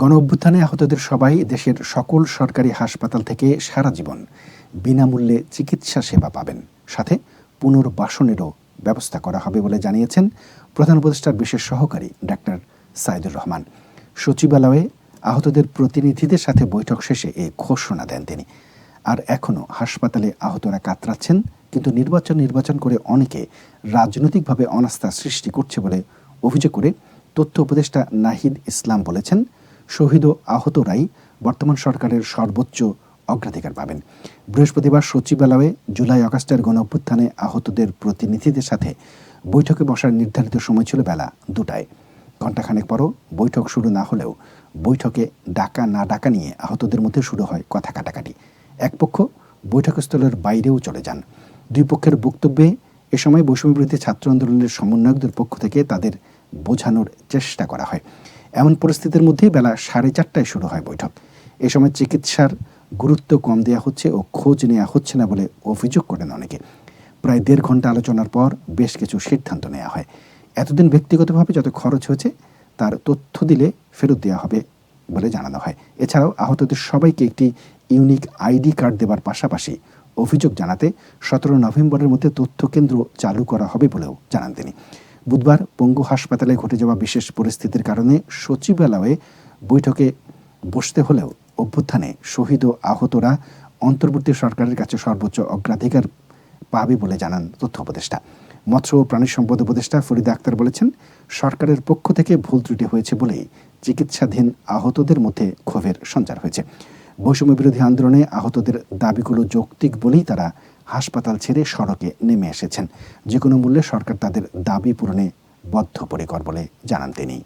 গণ অভ্যুত্থানে আহতদের সবাই দেশের সকল সরকারি হাসপাতাল থেকে সারা জীবন বিনামূল্যে চিকিৎসা সেবা পাবেন। সাথে পুনর্বাসনেরও ব্যবস্থা করা হবে বলে জানিয়েছেন প্রধান উপদেষ্টার বিশেষ সহকারী ডাক্তার সাইদুর রহমান। সচিবালয়ে আহতদের প্রতিনিধিদের সাথে বৈঠক শেষে এই ঘোষণা দেন তিনি। আর এখনও হাসপাতালে আহতরা কাতরাচ্ছেন, কিন্তু নির্বাচন নির্বাচন করে অনেকে রাজনৈতিকভাবে অনাস্থা সৃষ্টি করছে বলে অভিযোগ করে তথ্য উপদেষ্টা নাহিদ ইসলাম বলেছেন শহীদ ও আহতরাই বর্তমান সরকারের সর্বোচ্চ অগ্রাধিকার পাবেন। বৃহস্পতিবার সচিবালয়ে জুলাই আগস্টের গণ অভ্যুত্থানে আহতদের প্রতিনিধিদের সাথে বৈঠকে বসার নির্ধারিত সময় ছিল বেলা দুটায়। ঘণ্টাখানেক পরও বৈঠক শুরু না হলেও বৈঠকে ডাকা না ডাকা নিয়ে আহতদের মধ্যে শুরু হয় কথা কাটাকাটি। এক পক্ষ বৈঠকস্থলের বাইরেও চলে যান। দুই পক্ষের বক্তব্যে এ সময় বৈষম্যবিরোধী ছাত্র আন্দোলনের সমন্বয়কদের পক্ষ থেকে তাদের বোঝানোর চেষ্টা করা হয়। এমন পরিস্থিতির মধ্যেই বেলা সাড়ে চারটায় শুরু হয় বৈঠক। এ সময় চিকিৎসার গুরুত্ব কম দেওয়া হচ্ছে ও খোঁজ নেওয়া হচ্ছে না বলে অভিযোগ করেন অনেকে। প্রায় দেড় ঘণ্টা আলোচনার পর বেশ কিছু সিদ্ধান্ত নেওয়া হয়। এতদিন ব্যক্তিগতভাবে যত খরচ হয়েছে, তার তথ্য দিলে ফেরত দেওয়া হবে বলে জানানো হয়। এছাড়াও আহতদের সবাইকে একটি ইউনিক আইডি কার্ড দেওয়ার পাশাপাশি অভিযোগ জানাতে সতেরো নভেম্বরের মধ্যে তথ্য কেন্দ্র চালু করা হবে বলেও জানান তিনি। বুধবার পঙ্গু হাসপাতালে ঘটে যাওয়া বিশেষ পরিস্থিতির কারণে সচিবালয়ে বৈঠকে বসতে হলেও অভ্যুত্থানে শহীদ ও আহতরা অন্তর্বর্তী সরকারের কাছে সর্বোচ্চ অগ্রাধিকার পাবে বলে জানান তথ্য উপদেষ্টা। মৎস্য ও প্রাণী সম্পদ উপদেষ্টা ফরিদা আক্তার বলেছেন, সরকারের পক্ষ থেকে ভুল ত্রুটি হয়েছে বলেই চিকিৎসাধীন আহতদের মধ্যে ক্ষোভের সঞ্চার হয়েছে। বৈষম্য বিরোধী আন্দোলনে আহতদের দাবিগুলো যৌক্তিক বলেই তারা হাসপাতাল ছেড়ে সড়কে নেমে এসেছেন। যে কোনো মূল্যে সরকার তাদের দাবি পূরণে বদ্ধপরিকর বলে জানান তিনি।